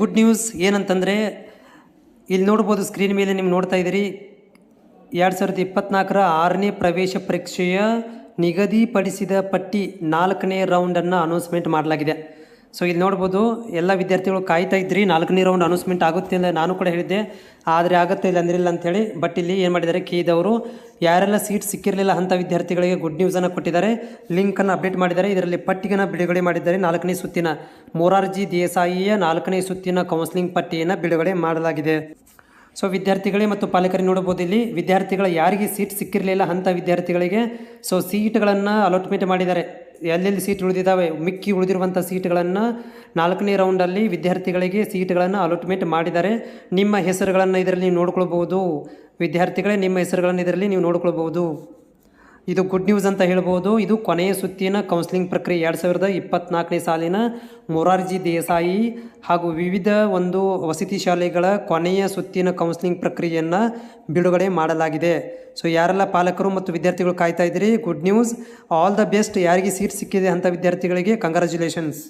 Good news ಏನಂತಂದರೆ ಇಲ್ಲಿ ನೋಡ್ಬೋದು ಸ್ಕ್ರೀನ್ ಮೇಲೆ ನೀವು ನೋಡ್ತಾ ಇದ್ದೀರಿ. ಎರಡು ಸಾವಿರದ ಇಪ್ಪತ್ನಾಲ್ಕರ ಆರನೇ ಪ್ರವೇಶ ಪರೀಕ್ಷೆಯ ನಿಗದಿಪಡಿಸಿದ ಪಟ್ಟಿ ನಾಲ್ಕನೇ ರೌಂಡನ್ನು ಅನೌನ್ಸ್ಮೆಂಟ್ ಮಾಡಲಾಗಿದೆ. ಸೊ ಇಲ್ಲಿ ನೋಡ್ಬೋದು, ಎಲ್ಲ ವಿದ್ಯಾರ್ಥಿಗಳು ಕಾಯ್ತಾ ಇದ್ರಿ, ನಾಲ್ಕನೇ ರೌಂಡ್ ಅನೌನ್ಸ್ಮೆಂಟ್ ಆಗುತ್ತೆ ಅಂತ ನಾನು ಕೂಡ ಹೇಳಿದ್ದೆ. ಆದರೆ ಆಗುತ್ತೆ ಇಲ್ಲ ಅಂದಿರಲಿಲ್ಲ ಅಂಥೇಳಿ ಬಟ್ ಇಲ್ಲಿ ಏನು ಮಾಡಿದ್ದಾರೆ ಕೀದವರು ಯಾರೆಲ್ಲ ಸೀಟ್ ಸಿಕ್ಕಿರಲಿಲ್ಲ ಅಂಥ ವಿದ್ಯಾರ್ಥಿಗಳಿಗೆ ಗುಡ್ ನ್ಯೂಸನ್ನು ಕೊಟ್ಟಿದ್ದಾರೆ ಲಿಂಕನ್ನು ಅಪ್ಡೇಟ್ ಮಾಡಿದ್ದಾರೆ. ಇದರಲ್ಲಿ ಪಟ್ಟಿಯನ್ನು ಬಿಡುಗಡೆ ಮಾಡಿದ್ದಾರೆ. ನಾಲ್ಕನೇ ಸುತ್ತಿನ ಮೊರಾರ್ಜಿ ದೇಸಾಯಿಯ ನಾಲ್ಕನೇ ಸುತ್ತಿನ ಕೌನ್ಸಿಲಿಂಗ್ ಪಟ್ಟಿಯನ್ನು ಬಿಡುಗಡೆ ಮಾಡಲಾಗಿದೆ. ಸೊ ವಿದ್ಯಾರ್ಥಿಗಳೇ ಮತ್ತು ಪಾಲಕರಿಗೆ ನೋಡ್ಬೋದು ಇಲ್ಲಿ, ವಿದ್ಯಾರ್ಥಿಗಳ ಯಾರಿಗೆ ಸೀಟ್ ಸಿಕ್ಕಿರಲಿಲ್ಲ ಅಂಥ ವಿದ್ಯಾರ್ಥಿಗಳಿಗೆ ಸೊ ಸೀಟ್ಗಳನ್ನು ಅಲಾಟ್ಮೆಂಟ್ ಮಾಡಿದ್ದಾರೆ. ಎಲ್ಲೆಲ್ಲಿ ಸೀಟ್ ಉಳಿದಿದ್ದಾವೆ? ಮಿಕ್ಕಿ ಉಳಿದಿರುವಂಥ ಸೀಟ್ಗಳನ್ನು ನಾಲ್ಕನೇ ರೌಂಡಲ್ಲಿ ವಿದ್ಯಾರ್ಥಿಗಳಿಗೆ ಸೀಟ್ಗಳನ್ನು ಅಲಾಟ್ಮೆಂಟ್ ಮಾಡಿದ್ದಾರೆ ನಿಮ್ಮ ಹೆಸರುಗಳನ್ನು ಇದರಲ್ಲಿ ನೀವು ನೋಡ್ಕೊಳ್ಬೋದು ವಿದ್ಯಾರ್ಥಿಗಳೇ ನಿಮ್ಮ ಹೆಸರುಗಳನ್ನು ಇದರಲ್ಲಿ ನೀವು ನೋಡ್ಕೊಳ್ಬೋದು ಇದು ಗುಡ್ ನ್ಯೂಸ್ ಅಂತ ಹೇಳ್ಬೋದು. ಇದು ಕೊನೆಯ ಸುತ್ತಿನ ಕೌನ್ಸಿಲಿಂಗ್ ಪ್ರಕ್ರಿಯೆ ಎರಡು ಸಾವಿರದ ಇಪ್ಪತ್ನಾಲ್ಕನೇ ಸಾಲಿನ ಮೊರಾರ್ಜಿ ದೇಸಾಯಿ ಹಾಗೂ ವಿವಿಧ ಒಂದು ವಸತಿ ಶಾಲೆಗಳ ಕೊನೆಯ ಸುತ್ತಿನ ಕೌನ್ಸಿಲಿಂಗ್ ಪ್ರಕ್ರಿಯೆಯನ್ನು ಬಿಡುಗಡೆ ಮಾಡಲಾಗಿದೆ. ಸೊ ಯಾರೆಲ್ಲ ಪಾಲಕರು ಮತ್ತು ವಿದ್ಯಾರ್ಥಿಗಳು ಕಾಯ್ತಾ ಇದ್ದೀರಿ? Good news all the best ಯಾರಿಗೆ ಸೀಟ್ ಸಿಕ್ಕಿದೆ ಅಂಥ ವಿದ್ಯಾರ್ಥಿಗಳಿಗೆ ಕಂಗ್ರ್ಯಾಚುಲೇಷನ್ಸ್